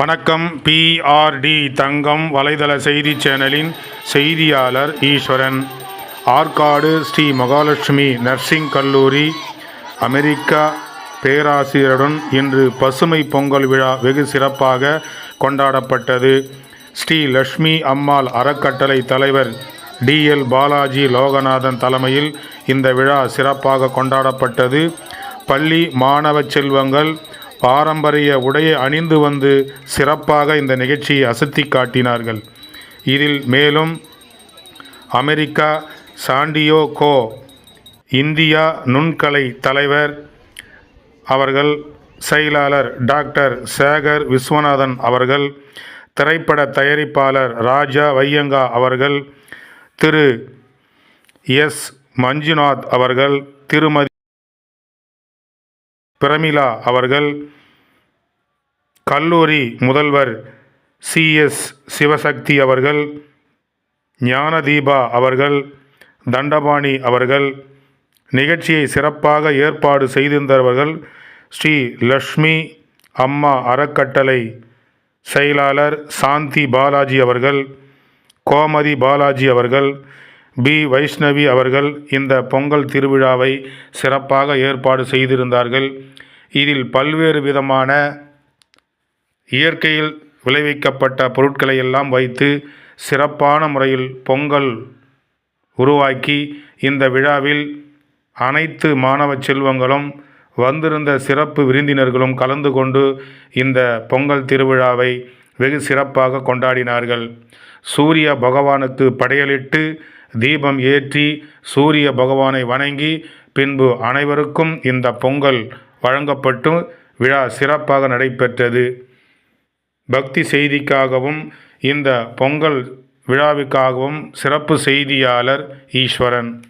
வணக்கம் பிஆர்டி தங்கம் வலைதள செய்தி சேனலின் செய்தியாளர் ஈஸ்வரன். ஆற்காடு ஸ்ரீ மகாலட்சுமி நர்சிங் கல்லூரி அமெரிக்கா பேராசிரியருடன் இன்று பசுமை பொங்கல் விழா வெகு சிறப்பாக கொண்டாடப்பட்டது. ஸ்ரீ லட்சுமி அம்மாள் அறக்கட்டளை தலைவர் டிஎல் பாலாஜி லோகநாதன் தலைமையில் இந்த விழா சிறப்பாக கொண்டாடப்பட்டது. பள்ளி மாணவ செல்வங்கள் பாரம்பரிய உடையை அணிந்து வந்து சிறப்பாக இந்த நிகழ்ச்சியை அசத்தி காட்டினார்கள். இதில் மேலும் அமெரிக்கா சாண்டியோ கோ இந்தியா நுண்கலை தலைவர் அவர்கள் செயலாளர் டாக்டர் சேகர் விஸ்வநாதன் அவர்கள் திரைப்பட தயாரிப்பாளர் ராஜா வையங்கா அவர்கள் திரு எஸ் மஞ்சுநாத் அவர்கள் திருமதி பிரமிளா அவர்கள் கல்லூரி முதல்வர் சிஎஸ் சிவசக்தி அவர்கள் ஞானதீபா அவர்கள் தண்டபாணி அவர்கள் நிகழ்ச்சியை சிறப்பாக ஏற்பாடு செய்திருந்தவர்கள் ஸ்ரீ லக்ஷ்மி அம்மா அறக்கட்டளை செயலாளர் சாந்தி பாலாஜி அவர்கள் கோமதி பாலாஜி அவர்கள் பி. வைஷ்ணவி அவர்கள் இந்த பொங்கல் திருவிழாவை சிறப்பாக ஏற்பாடு செய்திருந்தார்கள். இதில் பல்வேறு விதமான இயற்கையில் விளைவிக்கப்பட்ட பொருட்களை எல்லாம் வைத்து சிறப்பான முறையில் பொங்கல் உருவாக்கி இந்த விழாவில் அனைத்து மாணவ செல்வங்களும் வந்திருந்த சிறப்பு விருந்தினர்களும் கலந்து கொண்டு இந்த பொங்கல் திருவிழாவை வெகு சிறப்பாக கொண்டாடினார்கள். சூரிய பகவானுக்கு படையலிட்டு தீபம் ஏற்றி சூரிய பகவானை வணங்கி பின்பு அனைவருக்கும் இந்த பொங்கல் வழங்கப்பட்டு விழா சிறப்பாக நடைபெற்றது. பக்தி செய்திக்காகவும் இந்த பொங்கல் விழாவுக்காகவும் சிறப்பு செய்தியாளர் ஈஸ்வரன்.